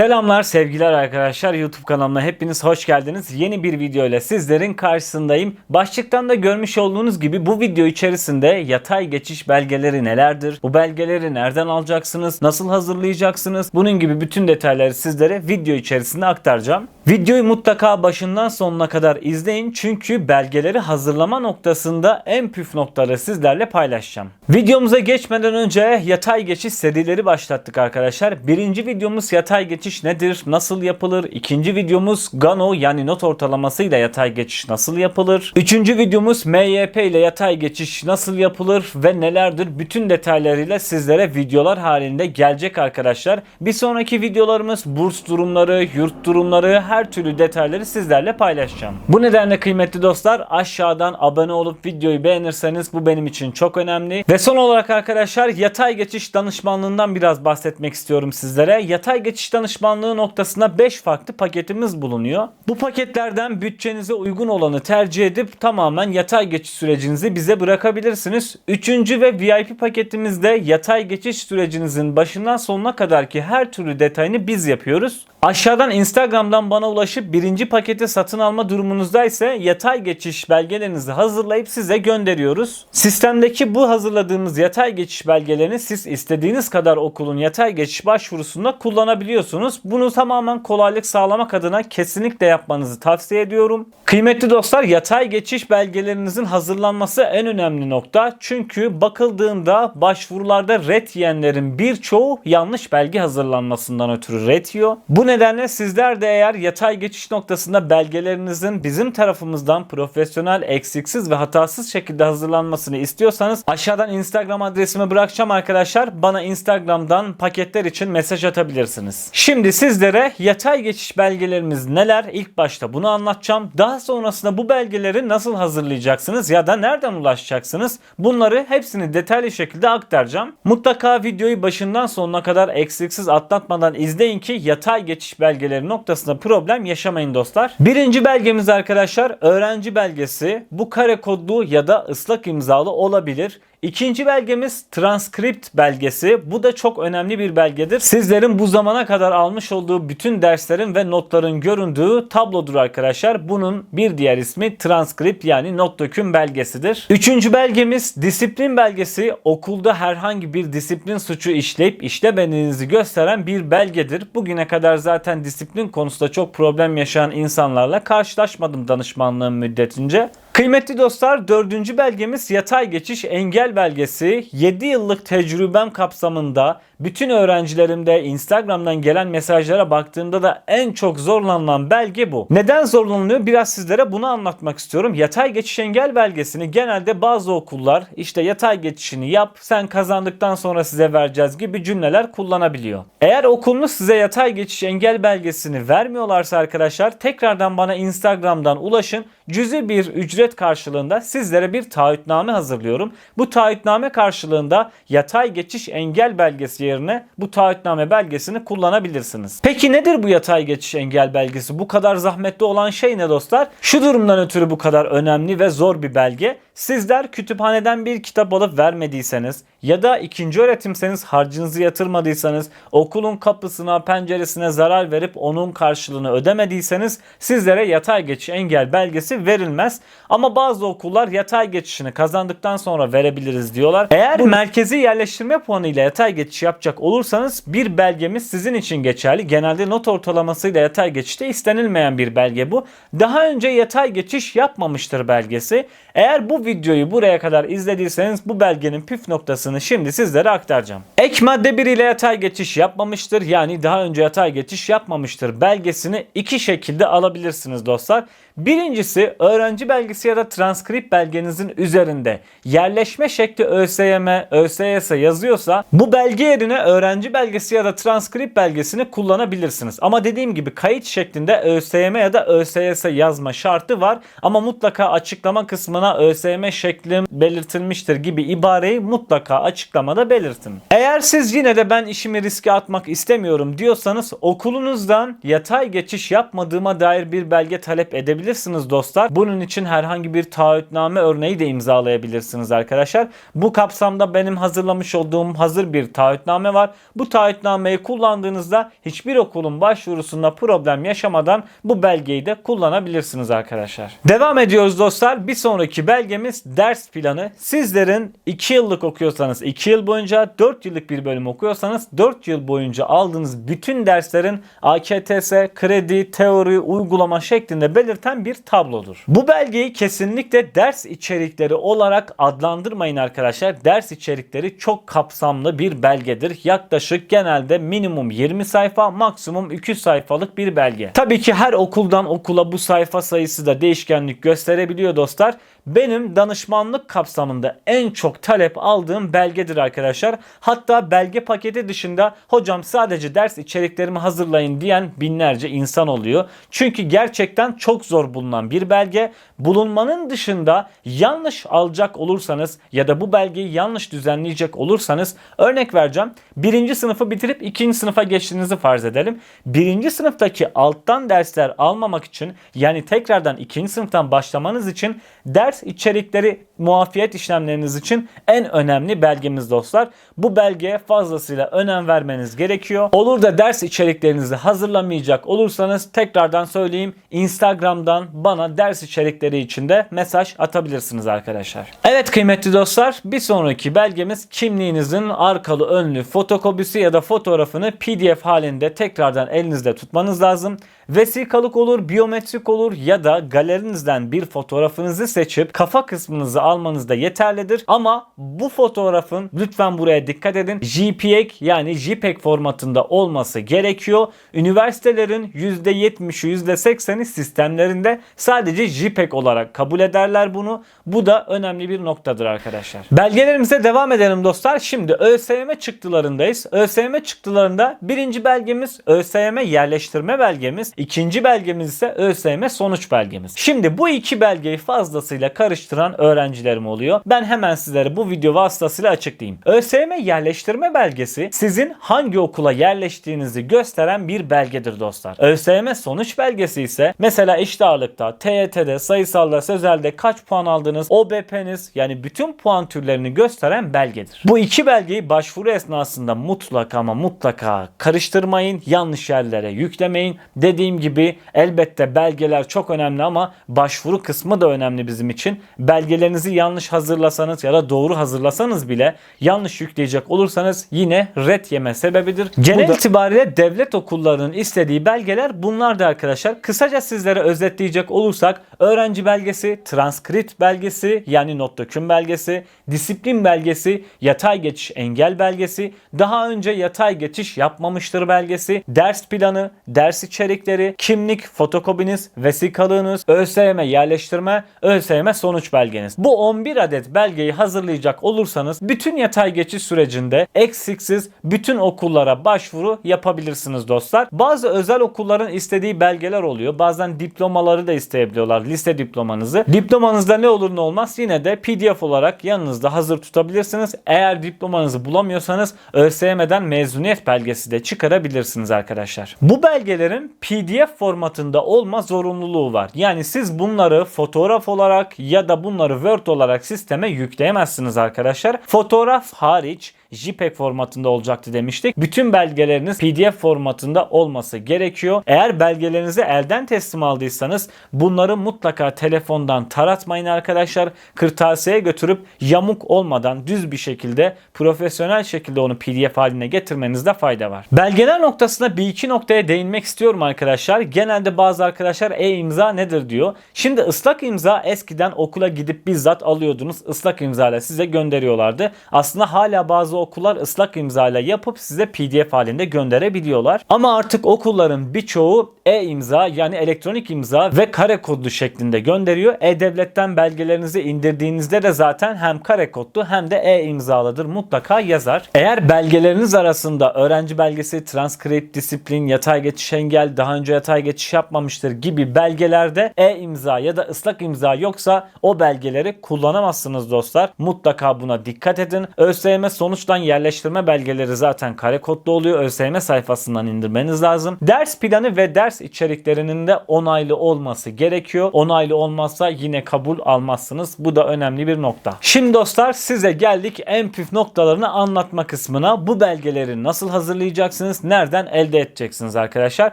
Selamlar sevgiler arkadaşlar YouTube kanalıma hepiniz hoş geldiniz. Yeni bir video ile sizlerin karşısındayım. Başlıktan da görmüş olduğunuz gibi bu video içerisinde yatay geçiş belgeleri nelerdir? Bu belgeleri nereden alacaksınız? Nasıl hazırlayacaksınız? Bunun gibi bütün detayları sizlere video içerisinde aktaracağım. Videoyu mutlaka başından sonuna kadar izleyin çünkü belgeleri hazırlama noktasında en püf noktaları sizlerle paylaşacağım. Videomuza geçmeden önce yatay geçiş serileri başlattık arkadaşlar. Birinci videomuz yatay geçiş nedir? Nasıl yapılır? İkinci videomuz Gano yani not ortalamasıyla yatay geçiş nasıl yapılır? Üçüncü videomuz MYP ile yatay geçiş nasıl yapılır ve nelerdir? Bütün detaylarıyla sizlere videolar halinde gelecek arkadaşlar. Bir sonraki videolarımız burs durumları, yurt durumları, her türlü detayları sizlerle paylaşacağım. Bu nedenle kıymetli dostlar aşağıdan abone olup videoyu beğenirseniz bu benim için çok önemli. Ve son olarak arkadaşlar yatay geçiş danışmanlığından biraz bahsetmek istiyorum sizlere. Yatay geçiş danışmanlığı noktasında 5 farklı paketimiz bulunuyor. Bu paketlerden bütçenize uygun olanı tercih edip tamamen yatay geçiş sürecinizi bize bırakabilirsiniz. Üçüncü ve VIP paketimizde yatay geçiş sürecinizin başından sonuna kadar ki her türlü detayını biz yapıyoruz. Aşağıdan Instagram'dan bana ulaşıp birinci paketi satın alma durumunuzda ise yatay geçiş belgelerinizi hazırlayıp size gönderiyoruz. Sistemdeki bu hazırladığımız yatay geçiş belgelerini siz istediğiniz kadar okulun yatay geçiş başvurusunda kullanabiliyorsunuz. Bunu tamamen kolaylık sağlamak adına kesinlikle yapmanızı tavsiye ediyorum. Kıymetli dostlar yatay geçiş belgelerinizin hazırlanması en önemli nokta. Çünkü bakıldığında başvurularda red yiyenlerin birçoğu yanlış belge hazırlanmasından ötürü red yiyor. Bu nedenle sizler de eğer yatay geçiş noktasında belgelerinizin bizim tarafımızdan profesyonel, eksiksiz ve hatasız şekilde hazırlanmasını istiyorsanız aşağıdan Instagram adresimi bırakacağım arkadaşlar. Bana Instagram'dan paketler için mesaj atabilirsiniz. Şimdi sizlere yatay geçiş belgelerimiz neler? İlk başta bunu anlatacağım. Daha sonrasında bu belgeleri nasıl hazırlayacaksınız ya da nereden ulaşacaksınız? Bunları hepsini detaylı şekilde aktaracağım. Mutlaka videoyu başından sonuna kadar eksiksiz atlatmadan izleyin ki yatay geçiş belgeleri noktasında problem yaşamayın dostlar. Birinci belgemiz arkadaşlar öğrenci belgesi. Bu kare kodlu ya da ıslak imzalı olabilir. İkinci belgemiz transkript belgesi. Bu da çok önemli bir belgedir. Sizlerin bu zamana kadar almış olduğu bütün derslerin ve notların göründüğü tablodur arkadaşlar. Bunun bir diğer ismi transkript yani not döküm belgesidir. Üçüncü belgemiz disiplin belgesi. Okulda herhangi bir disiplin suçu işleyip işlemediğinizi gösteren bir belgedir. Bugüne kadar zaten disiplin konusunda çok problem yaşayan insanlarla karşılaşmadım danışmanlığım müddetince. Kıymetli dostlar dördüncü belgemiz yatay geçiş engel belgesi. 7 yıllık tecrübem kapsamında bütün öğrencilerimde Instagram'dan gelen mesajlara baktığımda da en çok zorlanılan belge bu. Neden zorlanılıyor? Biraz sizlere bunu anlatmak istiyorum. Yatay geçiş engel belgesini genelde bazı okullar işte yatay geçişini yap sen kazandıktan sonra size vereceğiz gibi cümleler kullanabiliyor. Eğer okulunuz size yatay geçiş engel belgesini vermiyorlarsa arkadaşlar tekrardan bana Instagram'dan ulaşın. Cüzi bir ücret karşılığında sizlere bir taahhütname hazırlıyorum. Bu taahhütname karşılığında yatay geçiş engel belgesi yerine bu taahhütname belgesini kullanabilirsiniz. Peki nedir bu yatay geçiş engel belgesi? Bu kadar zahmetli olan şey ne dostlar? Şu durumdan ötürü bu kadar önemli ve zor bir belge. Sizler kütüphaneden bir kitap alıp vermediyseniz ya da ikinci öğretimseniz harcınızı yatırmadıysanız okulun kapısına penceresine zarar verip onun karşılığını ödemediyseniz sizlere yatay geçiş engel belgesi verilmez. Ama bazı okullar yatay geçişini kazandıktan sonra verebiliriz diyorlar. Eğer bu merkezi yerleştirme puanı ile yatay geçiş yapacak olursanız bir belgemiz sizin için geçerli. Genelde not ortalamasıyla yatay geçişte istenilmeyen bir belge bu. Daha önce yatay geçiş yapmamıştır belgesi. Eğer bu videoyu buraya kadar izlediyseniz bu belgenin püf noktasını şimdi sizlere aktaracağım. Ek madde 1 ile yatay geçiş yapmamıştır. Yani daha önce yatay geçiş yapmamıştır belgesini iki şekilde alabilirsiniz dostlar. Birincisi öğrenci belgesi ya da transkript belgenizin üzerinde yerleşme şekli ÖSYM, ÖSYS yazıyorsa bu belge yerine öğrenci belgesi ya da transkript belgesini kullanabilirsiniz. Ama dediğim gibi kayıt şeklinde ÖSYM ya da ÖSYS yazma şartı var. Ama mutlaka açıklama kısmına ÖSYM ödeme şeklim belirtilmiştir gibi ibareyi mutlaka açıklamada belirtin. Eğer siz yine de ben işimi riske atmak istemiyorum diyorsanız okulunuzdan yatay geçiş yapmadığıma dair bir belge talep edebilirsiniz dostlar. Bunun için herhangi bir taahhütname örneği de imzalayabilirsiniz arkadaşlar. Bu kapsamda benim hazırlamış olduğum hazır bir taahhütname var. Bu taahhütnameyi kullandığınızda hiçbir okulun başvurusunda problem yaşamadan bu belgeyi de kullanabilirsiniz arkadaşlar. Devam ediyoruz dostlar. Bir sonraki belgemiz ders planı. Sizlerin 2 yıllık okuyorsanız 2 yıl boyunca 4 yıllık bir bölüm okuyorsanız 4 yıl boyunca aldığınız bütün derslerin AKTS, kredi, teori, uygulama şeklinde belirten bir tablodur. Bu belgeyi kesinlikle ders içerikleri olarak adlandırmayın arkadaşlar. Ders içerikleri çok kapsamlı bir belgedir. Yaklaşık genelde minimum 20 sayfa, maksimum 200 sayfalık bir belge. Tabii ki her okuldan okula bu sayfa sayısı da değişkenlik gösterebiliyor dostlar. Benim danışmanlık kapsamında en çok talep aldığım belgedir arkadaşlar. Hatta belge paketi dışında hocam sadece ders içeriklerimi hazırlayın diyen binlerce insan oluyor. Çünkü gerçekten çok zor bulunan bir belge. Bulunmanın dışında yanlış alacak olursanız ya da bu belgeyi yanlış düzenleyecek olursanız örnek vereceğim. Birinci sınıfı bitirip ikinci sınıfa geçtiğinizi farz edelim. Birinci sınıftaki alttan dersler almamak için yani tekrardan ikinci sınıftan başlamanız için ders içerikleri muafiyet işlemleriniz için en önemli belgemiz dostlar. Bu belgeye fazlasıyla önem vermeniz gerekiyor. Olur da ders içeriklerinizi hazırlamayacak olursanız tekrardan söyleyeyim Instagram'dan bana ders içerikleri için de mesaj atabilirsiniz arkadaşlar. Evet kıymetli dostlar bir sonraki belgemiz kimliğinizin arkalı önlü fotokopisi ya da fotoğrafını PDF halinde tekrardan elinizde tutmanız lazım. Vesikalık olur, biyometrik olur ya da galerinizden bir fotoğrafınızı seçip kafa kısmınızı almanız da yeterlidir. Ama bu fotoğrafın lütfen buraya dikkat edin. JPEG yani JPEG formatında olması gerekiyor. Üniversitelerin %70'i %80'i sistemlerinde sadece JPEG olarak kabul ederler bunu. Bu da önemli bir noktadır arkadaşlar. Belgelerimize devam edelim dostlar. Şimdi ÖSYM çıktılarındayız. ÖSYM çıktılarında birinci belgemiz ÖSYM yerleştirme belgemiz. ikinci belgemiz ise ÖSYM sonuç belgemiz. Şimdi bu iki belgeyi fazlasıyla karıştıran öğrencilerim oluyor. Ben hemen sizlere bu video vasıtasıyla açıklayayım. ÖSYM yerleştirme belgesi sizin hangi okula yerleştiğinizi gösteren bir belgedir dostlar. ÖSYM sonuç belgesi ise mesela eşit ağırlıkta, TYT'de, sayısalda, sözelde kaç puan aldınız, OBP'niz yani bütün puan türlerini gösteren belgedir. Bu iki belgeyi başvuru esnasında mutlaka ama mutlaka karıştırmayın. Yanlış yerlere yüklemeyin. Dediğim gibi elbette belgeler çok önemli ama başvuru kısmı da önemli bizim için. Belgelerinizi yanlış hazırlasanız ya da doğru hazırlasanız bile yanlış yükleyecek olursanız yine red yeme sebebidir. Genel da- itibariyle devlet okullarının istediği belgeler bunlardı arkadaşlar. Kısaca sizlere özetleyecek olursak öğrenci belgesi, transkript belgesi yani not döküm belgesi, disiplin belgesi, yatay geçiş engel belgesi, daha önce yatay geçiş yapmamıştır belgesi, ders planı, ders içerikleri, kimlik, fotokopiniz, vesikalığınız, ÖSYM yerleştirme, ÖSYM sonuç belgeniz. Bu 11 adet belgeyi hazırlayacak olursanız bütün yatay geçiş sürecinde eksiksiz bütün okullara başvuru yapabilirsiniz dostlar. Bazı özel okulların istediği belgeler oluyor. Bazen diplomaları da isteyebiliyorlar. Lise diplomanızı. Diplomanızda ne olur ne olmaz yine de PDF olarak yanınızda hazır tutabilirsiniz. Eğer diplomanızı bulamıyorsanız ÖSYM'den mezuniyet belgesi de çıkarabilirsiniz arkadaşlar. Bu belgelerin PDF formatında olma zorunluluğu var. Yani siz bunları fotoğraf olarak ya da bunları Word olarak sisteme yükleyemezsiniz arkadaşlar. Fotoğraf hariç JPEG formatında olacaktı demiştik. Bütün belgeleriniz PDF formatında olması gerekiyor. Eğer belgelerinizi elden teslim aldıysanız bunları mutlaka telefondan taratmayın arkadaşlar. Kırtasiyeye götürüp yamuk olmadan düz bir şekilde profesyonel şekilde onu PDF haline getirmenizde fayda var. Belgeler noktasında bir iki noktaya değinmek istiyorum arkadaşlar. Genelde bazı arkadaşlar e-imza nedir diyor. Şimdi ıslak imza eskiden okula gidip bizzat alıyordunuz. Islak imza ile size gönderiyorlardı. Aslında hala bazı okullar ıslak imzayla yapıp size PDF halinde gönderebiliyorlar. Ama artık okulların birçoğu e-imza yani elektronik imza ve kare kodlu şeklinde gönderiyor. E-Devlet'ten belgelerinizi indirdiğinizde de zaten hem kare kodlu hem de e-imzalıdır mutlaka yazar. Eğer belgeleriniz arasında öğrenci belgesi, transkript, disiplin, yatay geçiş engel, daha önce yatay geçiş yapmamıştır gibi belgelerde e-imza ya da ıslak imza yoksa o belgeleri kullanamazsınız dostlar. Mutlaka buna dikkat edin. ÖSYM sonuçtan yerleştirme belgeleri zaten kare kodlu oluyor. ÖSYM sayfasından indirmeniz lazım. Ders planı ve ders içeriklerinin de onaylı olması gerekiyor. Onaylı olmazsa yine kabul almazsınız. Bu da önemli bir nokta. Şimdi dostlar size geldik en püf noktalarını anlatma kısmına. Bu belgeleri nasıl hazırlayacaksınız? Nereden elde edeceksiniz arkadaşlar?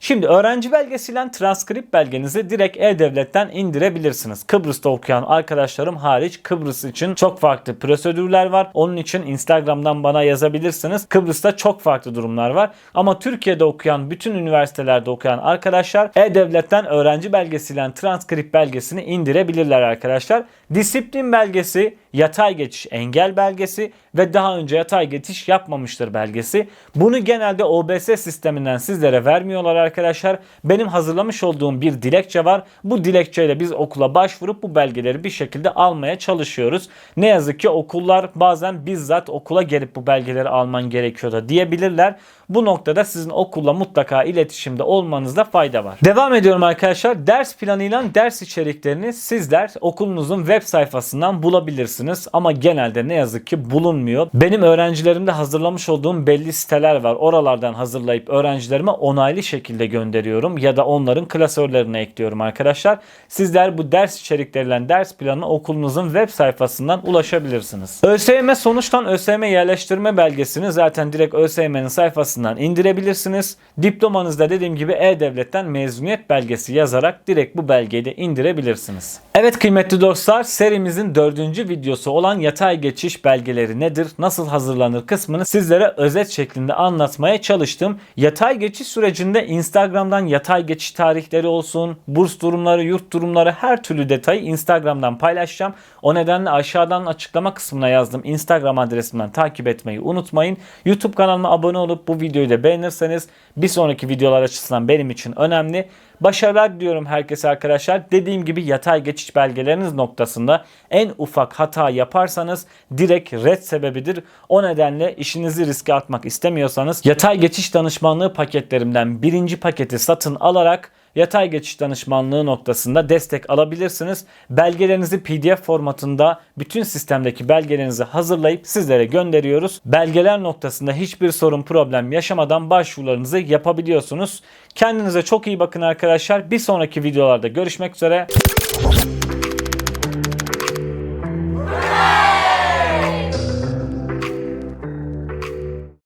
Şimdi öğrenci belgesiyle transkript belgenizi direkt E-Devlet'ten indirebilirsiniz. Kıbrıs'ta okuyan arkadaşlarım hariç Kıbrıs için çok farklı prosedürler var. Onun için Instagram'dan bana yazabilirsiniz. Kıbrıs'ta çok farklı durumlar var. Ama Türkiye'de okuyan, bütün üniversitelerde okuyan arkadaşlar E-Devlet'ten öğrenci belgesiyle transkript belgesini indirebilirler arkadaşlar. Disiplin belgesi, yatay geçiş engel belgesi ve daha önce yatay geçiş yapmamıştır belgesi. Bunu genelde OBS sisteminden sizlere vermiyorlar arkadaşlar. Benim hazırlamış olduğum bir dilekçe var. Bu dilekçeyle biz okula başvurup bu belgeleri bir şekilde almaya çalışıyoruz. Ne yazık ki okullar bazen bizzat okula gelip bu belgeleri alman gerekiyor da diyebilirler. Bu noktada sizin okulla mutlaka iletişimde olmanızda fayda var. Devam ediyorum arkadaşlar. Ders planıyla ders içeriklerini sizler okulunuzun web sayfasından bulabilirsiniz. Ama genelde ne yazık ki bulunmuyor. Benim öğrencilerimde hazırlamış olduğum belli siteler var. Oralardan hazırlayıp öğrencilerime onaylı şekilde gönderiyorum. Ya da onların klasörlerine ekliyorum arkadaşlar. Sizler bu ders içerikleriyle ders planı okulunuzun web sayfasından ulaşabilirsiniz. ÖSYM sonuçtan ÖSYM yerleştirme belgesini zaten direkt ÖSYM'nin sayfasından indirebilirsiniz. Diplomanızda dediğim gibi E-Devlet'ten mezuniyet belgesi yazarak direkt bu belgeyi de indirebilirsiniz. Evet kıymetli dostlar serimizin dördüncü videosu olan yatay geçiş belgeleri nedir, nasıl hazırlanır kısmını sizlere özet şeklinde anlatmaya çalıştım. Yatay geçiş sürecinde Instagram'dan yatay geçiş tarihleri olsun, burs durumları, yurt durumları her türlü detayı Instagram'dan paylaşacağım. O nedenle aşağıdan açıklama kısmına yazdım. Instagram adresimden takip etmeyi unutmayın. YouTube kanalıma abone olup bu videoyu da beğenirseniz bir sonraki videolar açısından benim için önemli. Başarılar diliyorum herkese arkadaşlar. Dediğim gibi yatay geçiş belgeleriniz noktasında en ufak hata yaparsanız direkt red sebebidir. O nedenle işinizi riske atmak istemiyorsanız yatay geçiş danışmanlığı paketlerimden birinci paketi satın alarak yatay geçiş danışmanlığı noktasında destek alabilirsiniz. Belgelerinizi PDF formatında bütün sistemdeki belgelerinizi hazırlayıp sizlere gönderiyoruz. Belgeler noktasında hiçbir sorun problem yaşamadan başvurularınızı yapabiliyorsunuz. Kendinize çok iyi bakın arkadaşlar. Bir sonraki videolarda görüşmek üzere.